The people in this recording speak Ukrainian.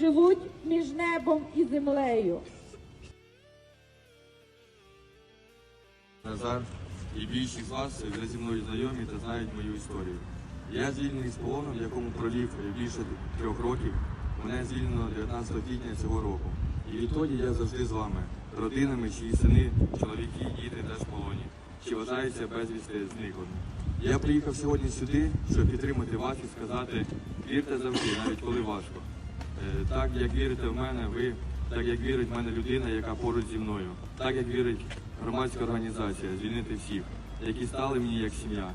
живуть між небом і землею. Назар, і більшість вас вже зі мною знайомі та знають мою історію. Я звільнений з полону, в якому провів більше трьох років. Мене звільнено 19 квітня цього року. І відтоді я завжди з вами, родинами, чиї сини, чоловіки, діти теж полоні, чи вважаються безвісти зниклими. Я приїхав сьогодні сюди, щоб підтримати вас і сказати, вірте завжди, навіть коли важко. Е, Так як вірите в мене, ви, так як вірить в мене людина, яка поруч зі мною, так як вірить громадська організація, звільнити всіх, які стали мені як сім'я.